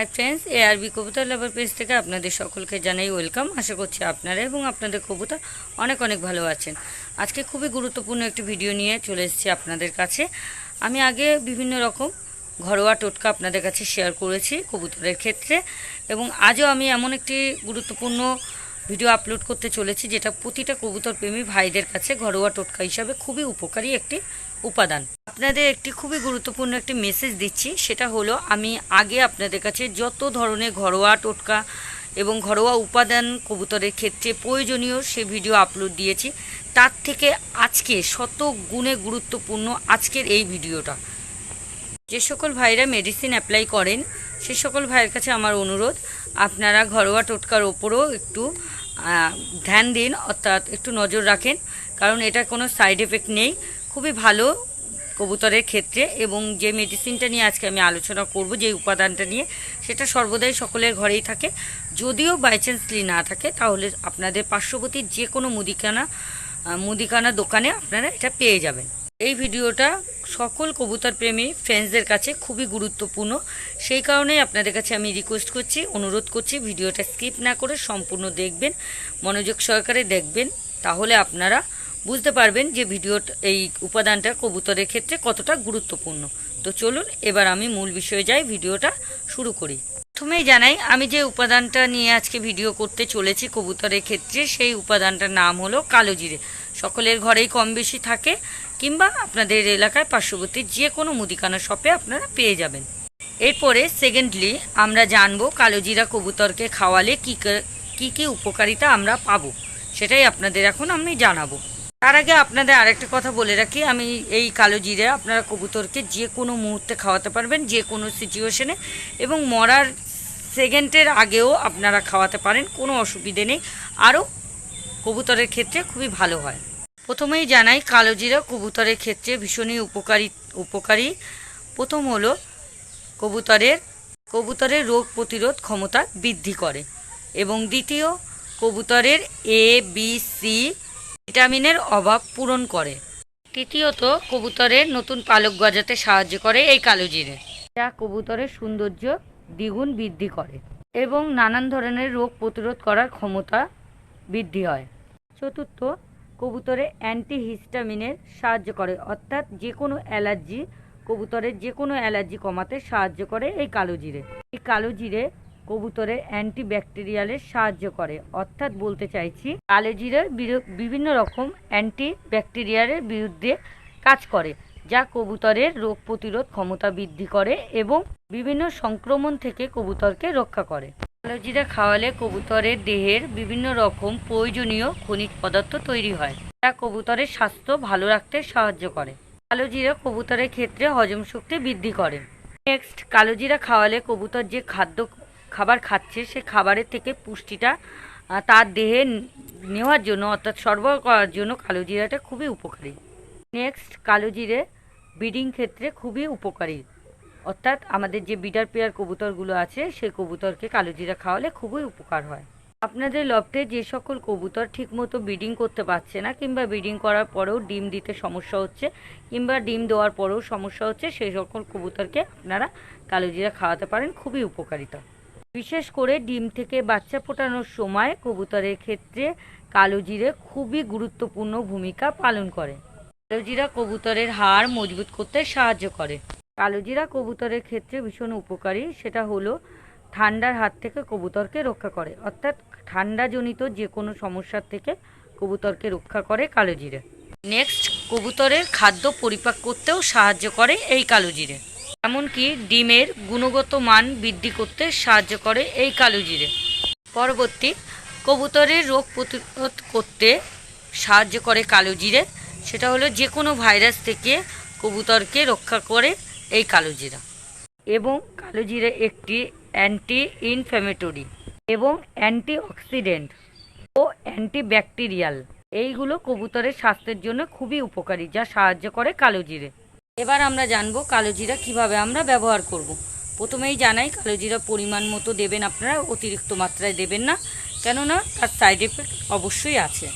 Hi friends, A R B কবুতর lover page থেকে আপনাদের সকলকে জানাই ওয়েলকাম। আশা করছি আপনারা এবং আপনাদের কবুতর অনেক অনেক ভালো আছেন। আজকে খুবই গুরুত্বপূর্ণ একটি ভিডিও নিয়ে চলে এসেছি আপনাদের কাছে। আমি আগে বিভিন্ন রকম ঘরোয়া টোটকা আপনাদের কাছে শেয়ার করেছি কবুতরের ক্ষেত্রে এবং আজও আমি এমন একটি গুরুত্বপূর্ণ ভিডিও আপলোড করতে চলেছি, যেটা প্রতিটা কবুতর প্রেমী ভাইদের কাছে ঘরোয়া টোটকা হিসাবে খুবই উপকারী একটি উপাদান। আপনাদের একটি খুবই গুরুত্বপূর্ণ একটি মেসেজ দিচ্ছি, সেটা হলো, আমি আগে আপনাদের কাছে যত ধরনের ঘরোয়া টোটকা এবং ঘরোয়া উপাদান কবুতরের ক্ষেত্রে প্রয়োজনীয় সে ভিডিও আপলোড দিয়েছি, তার থেকে আজকে শত গুণে গুরুত্বপূর্ণ আজকের এই ভিডিওটা। যে সকল ভাইরা মেডিসিন অ্যাপ্লাই করেন, সে সকল ভাইয়ের কাছে আমার অনুরোধ, আপনারা ঘরোয়া টোটকার ওপরও একটু ধ্যান দিন, অর্থাৎ একটু নজর রাখেন, কারণ এটা কোনো সাইড এফেক্ট নেই। খুবই ভালো কবুতরের ক্ষেত্রে এবং যে মেডিসিনটা নিয়ে আজকে আমি আলোচনা করব, যে উপাদানটা নিয়ে, সেটা সর্বদাই সকলের ঘরেই থাকে। যদিও বাই চান্সলি না থাকে, তাহলে আপনাদের পার্শ্ববর্তী যে কোনো মুদিখানা মুদিখানা দোকানে আপনারা এটা পেয়ে যাবেন। এই ভিডিওটা সকল কবুতর প্রেমী ফ্রেন্ডসদের কাছে খুবই গুরুত্বপূর্ণ। সেই কারণেই আপনাদের কাছে আমি রিকোয়েস্ট করছি, অনুরোধ করছি ভিডিওটা স্কিপ না করে সম্পূর্ণ দেখবেন, মনোযোগ সহকারে দেখবেন, তাহলে আপনারা বুঝতে পারবেন যে ভিডিওটা এই উপাদানটা কবুতরের ক্ষেত্রে কতটা গুরুত্বপূর্ণ। তো চলুন, এবার আমি মূল বিষয়ে যাই, ভিডিওটা শুরু করি। প্রথমেই জানাই, আমি যে উপাদানটা নিয়ে আজকে ভিডিও করতে চলেছি কবুতরের ক্ষেত্রে, সেই উপাদানটার নাম হলো কালো জিরে সকলের ঘরেই কম বেশি থাকে, কিংবা আপনাদের এলাকায় পার্শ্ববর্তী যে কোনো মুদিখানা শপে আপনারা পেয়ে যাবেন। এরপরে সেকেন্ডলি আমরা জানব কালোজিরা কবুতরকে খাওয়ালে কী কী কী উপকারিতা আমরা পাবো, সেটাই আপনাদের এখন আমি জানাব। তার আগে আপনাদের আরেকটা কথা বলে রাখি, আমি এই কালো জিরে আপনারা কবুতরকে যে কোনো মুহূর্তে খাওয়াতে পারবেন, যে কোনো সিচুয়েশনে এবং মরার সেকেন্ডের আগেও আপনারা খাওয়াতে পারেন, কোনো অসুবিধে নেই। আরও কবুতরের ক্ষেত্রে খুবই ভালো হয়। প্রথমেই জানাই কালো জিরা কবুতরের ক্ষেত্রে ভীষণই উপকারী উপকারী। প্রথম হলো কবুতরের কবুতরের রোগ প্রতিরোধ ক্ষমতা বৃদ্ধি করে। এবং দ্বিতীয়, কবুতরের এ বি সি ভিটামিনের অভাব পূরণ করে। তৃতীয়ত, কবুতরের নতুন পালক গজাতে সাহায্য করে এই কালো জিরে যা কবুতরের সৌন্দর্য দ্বিগুণ বৃদ্ধি করে এবং নানান ধরনের রোগ প্রতিরোধ করার ক্ষমতা বৃদ্ধি হয়। চতুর্থ কবুতরে অ্যান্টিহিস্টামিনের সাহায্য করে, অর্থাৎ যে কোনো অ্যালার্জি কবুতরের যে কোনো অ্যালার্জি কমাতে সাহায্য করে এই কালো জিরে। এই কালো জিরে কবুতরের অ্যান্টিব্যাকটেরিয়ালের সাহায্য করে, অর্থাৎ বলতে চাইছি কালো জিরে বিভিন্ন রকম অ্যান্টি ব্যাকটেরিয়ালের বিরুদ্ধে কাজ করে, যা কবুতরের রোগ প্রতিরোধ ক্ষমতা বৃদ্ধি করে এবং বিভিন্ন সংক্রমণ থেকে কবুতরকে রক্ষা করে। কালো খাওয়ালে কবুতরের দেহের বিভিন্ন রকম প্রয়োজনীয় খনিজ পদার্থ তৈরি হয়। যা কবুতরের স্বাস্থ্য ভালো রাখতে সাহায্য করে। কালোজিরা কবুতরের ক্ষেত্রে হজম শক্তি বৃদ্ধি করে। নেক্সট, কালোজিরা খাওয়ালে কবুতর যে খাদ্য খাবার খাচ্ছে, সে খাবারের থেকে পুষ্টিটা তার দেহে নেওয়ার জন্য, অর্থাৎ সরবরাহ করার জন্য কালোজিরাটা খুবই উপকারী। নেক্সট, কালোজিরে ব্রিডিং ক্ষেত্রে খুবই উপকারী। অর্থাৎ আমাদের যে বিডার পেয়ার কবুতরগুলো আছে, সেই কবুতরকে কালো জিরা খাওয়ালে খুবই উপকার হয়। আপনাদের লফটে যে সকল কবুতর ঠিকমতো ব্রিডিং করতে পারছে না, কিংবা ব্রিডিং করার পরেও ডিম দিতে সমস্যা হচ্ছে, কিংবা ডিম দেওয়ার পরেও সমস্যা হচ্ছে, সেই সকল কবুতরকে আপনারা কালো জিরা খাওয়াতে পারেন, খুবই উপকারিতা। বিশেষ করে ডিম থেকে বাচ্চা ফোটানোর সময় কবুতরের ক্ষেত্রে কালো জিরে খুবই গুরুত্বপূর্ণ ভূমিকা পালন করে। কালোজিরা কবুতরের হাড় মজবুত করতে সাহায্য করে। কালোজিরা কবুতরের ক্ষেত্রে ভীষণ উপকারী। সেটা হলো ঠান্ডার হাত থেকে কবুতরকে রক্ষা করে। অর্থাৎ ঠান্ডাজনিত যে কোনো সমস্যার থেকে কবুতরকে রক্ষা করে কালোজিরে। নেক্সট কবুতরের খাদ্য পরিপাক করতেও সাহায্য করে এই কালোজিরে। এমনকি ডিমের গুণগত মান বৃদ্ধি করতে সাহায্য করে এই কালোজিরে। পরবর্তী, কবুতরের রোগ প্রতিরোধ করতে সাহায্য করে কালো জিরে সেটা হলো যে কোনো ভাইরাস থেকে কবুতরকে রক্ষা করে এই কালো জিরা। এবং কালো জিরে একটি অ্যান্টি ইনফ্ল্যামেটরি এবং অ্যান্টি অক্সিডেন্ট ও অ্যান্টিব্যাকটেরিয়াল এইগুলো কবুতরের স্বাস্থ্যের জন্য খুবই উপকারী, যা সাহায্য করে কালো জিরে। এবার আমরা জানব কালো জিরা কীভাবে আমরা ব্যবহার করব। প্রথমেই জানাই, কালো জিরা পরিমাণ মতো দেবেন আপনারা, অতিরিক্ত মাত্রায় দেবেন না, কেননা তার সাইড এফেক্ট অবশ্যই আছে।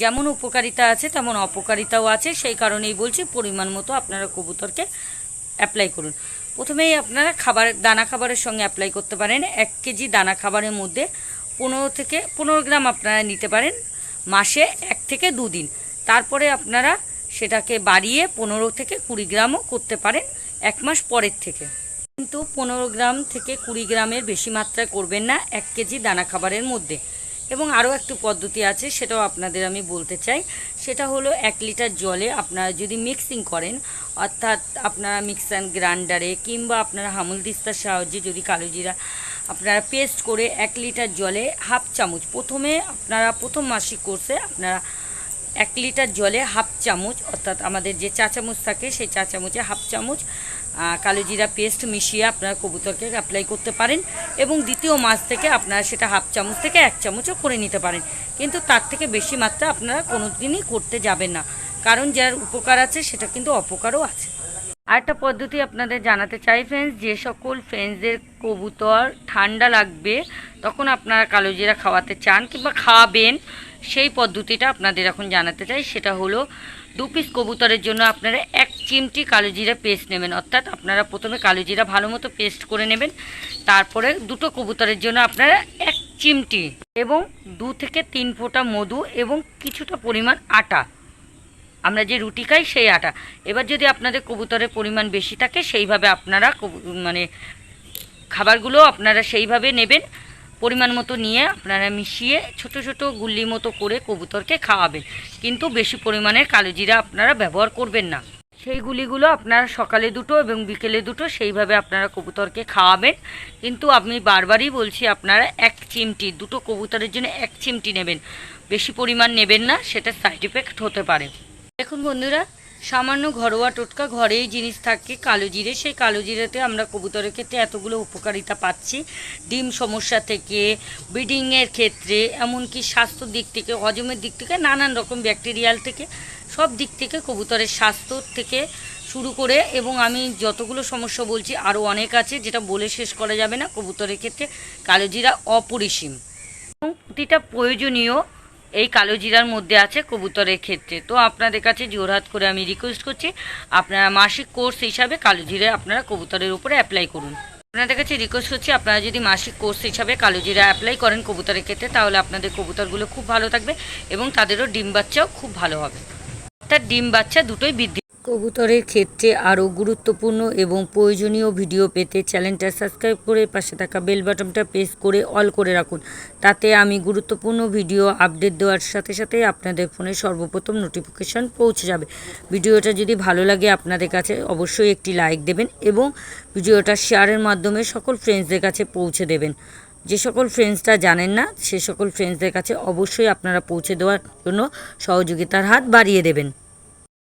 যেমন উপকারিতা আছে, তেমন অপকারিতাও আছে, সেই কারণেই বলছি পরিমাণ মতো আপনারা কবুতরকে অ্যাপ্লাই করুন। প্রথমেই আপনারা খাবার, দানা খাবারের সঙ্গে অ্যাপ্লাই করতে পারেন। এক কেজি দানা খাবারের মধ্যে পনেরো থেকে পনেরো গ্রাম আপনারা নিতে পারেন মাসে এক থেকে দুদিন তারপরে আপনারা সেটাকে বাড়িয়ে পনেরো থেকে কুড়ি গ্রামও করতে পারেন এক মাস পরের থেকে। কিন্তু পনেরো গ্রাম থেকে কুড়ি গ্রামের বেশি মাত্রায় করবেন না এক কেজি দানা খাবারের মধ্যে। এবং আরও একটি পদ্ধতি আছে, সেটাও আপনাদের আমি বলতে চাই। সেটা হলো এক লিটার জলে আপনারা যদি মিক্সিং করেন, অর্থাৎ আপনারা মিক্সার গ্রাইন্ডারে কিংবা আপনারা হামুল দিস্তার সাহায্যে যদি কালো জিরা আপনারা পেস্ট করে এক লিটার জলে হাফ চামচ, প্রথমে আপনারা প্রথম মাসিক কোর্সে আপনারা এক লিটার জলে হাফ চামচ, অর্থাৎ আমাদের যে চা চামচ থাকে, সেই চা চামচে হাফ চামচ আহ, কালো জিরা পেস্ট মিশিয়ে আপনারা কবুতরকে অ্যাপ্লাই করতে পারেন এবং দ্বিতীয় মাস থেকে আপনারা সেটা হাফ চামচ থেকে এক চামচও করে নিতে পারেন। কিন্তু তার থেকে বেশি মাত্রা আপনারা কোনো দিনই করতে যাবেন না। কারণ যার উপকার আছে সেটা কিন্তু অপকারও আছে। আরেকটা পদ্ধতি আপনাদের জানাতে চাই ফ্রেন্ডস যে সকল ফ্রেন্ডসদের কবুতর ঠান্ডা লাগবে তখন আপনারা কালো জিরা খাওয়াতে চান কিংবা খাওয়াবেন সেই পদ্ধতিটা আপনাদের এখন জানাতে চাই। সেটা হলো দু পিস কবুতরের জন্য আপনারা এক চিমটি কালো জিরা পেস্ট নেবেন। অর্থাৎ আপনারা প্রথমে কালো জিরা ভালো মতো পেস্ট করে নেবেন। তারপরে দুটো কবুতরের জন্য আপনারা এক চিমটি এবং দু থেকে তিন ফোঁটা মধু এবং কিছুটা পরিমাণ আটা। আমরা যে রুটি খাই সেই আটা। এবার যদি আপনাদের কবুতরের পরিমাণ বেশি থাকে, সেইভাবে আপনারা মানে খাবারগুলো আপনারা সেইভাবে নেবেন। পরিমাণ মতো নিয়ে আপনারা মিশিয়ে ছোট ছোট গুল্লি মতো করে কবুতরকে খাওয়াবেন। কিন্তু বেশি পরিমাণের কালো জিরা আপনারা ব্যবহার করবেন না। সেই গুলিগুলো আপনারা সকালে দুটো এবং বিকেলে দুটো সেইভাবে আপনারা কবুতরকে খাওয়াবেন। কিন্তু আমি বারবারই বলছি, আপনারা এক চিমটি, দুটো কবুতরের জন্য এক চিমটি নেবেন। বেশি পরিমাণ নেবেন না, সেটা সাইড এফেক্ট হতে পারে। দেখুন বন্ধুরা সামান্য ঘরোয়া টোটকা ঘরেই জিনিস থাকে, কালো জিরে। সেই কালো জিরেতে আমরা কবুতরের ক্ষেত্রে এতগুলো উপকারিতা পাচ্ছি। ডিম সমস্যা থেকে, ব্রিডিংয়ের ক্ষেত্রে, এমনকি স্বাস্থ্যর দিক থেকে, হজমের দিক থেকে, নানান রকম ব্যাকটেরিয়াল থেকে, সব দিক থেকে কবুতরের স্বাস্থ্য থেকে শুরু করে এবং আমি যতগুলো সমস্যা বলছি, আরও অনেক আছে যেটা বলে শেষ করা যাবে না। কবুতরের ক্ষেত্রে কালো জিরা অপরিসীম। এবং প্রতিটা প্রয়োজনীয় এই কালো জিরার মধ্যে আছে কবুতরের ক্ষেত্রে। তো আপনাদের কাছে জোরহাত করে আমি রিকোয়েস্ট করছি, আপনারা মাসিক কোর্স হিসাবে কালো জিরে আপনারা কবুতরের উপরে অ্যাপ্লাই করুন। আপনাদের কাছে রিকোয়েস্ট করছি, আপনারা যদি মাসিক কোর্স হিসাবে কালো জিরা অ্যাপ্লাই করেন কবুতরের ক্ষেত্রে, তাহলে আপনাদের কবুতরগুলো খুব ভালো থাকবে এবং তাদেরও ডিম বাচ্চাও খুব ভালো হবে। তার ডিম বাচ্চা দুটোই বৃদ্ধি কবুতরের ক্ষেত্রে আরও গুরুত্বপূর্ণ এবং প্রয়োজনীয় ভিডিও পেতে চ্যানেলটা সাবস্ক্রাইব করে পাশে থাকা বেল বাটনটা প্রেস করে অল করে রাখুন। তাতে আমি গুরুত্বপূর্ণ ভিডিও আপডেট দেওয়ার সাথে সাথে আপনাদের ফোনে সর্বপ্রথম নোটিফিকেশান পৌঁছে যাবে। ভিডিওটা যদি ভালো লাগে আপনাদের কাছে অবশ্যই একটি লাইক দেবেন এবং ভিডিওটা শেয়ারের মাধ্যমে সকল ফ্রেন্ডসদের কাছে পৌঁছে দেবেন। যে সকল ফ্রেন্ডসরা জানেন না, সে সকল ফ্রেন্ডসদের কাছে অবশ্যই আপনারা পৌঁছে দেওয়ার জন্য সহযোগিতার হাত বাড়িয়ে দেবেন।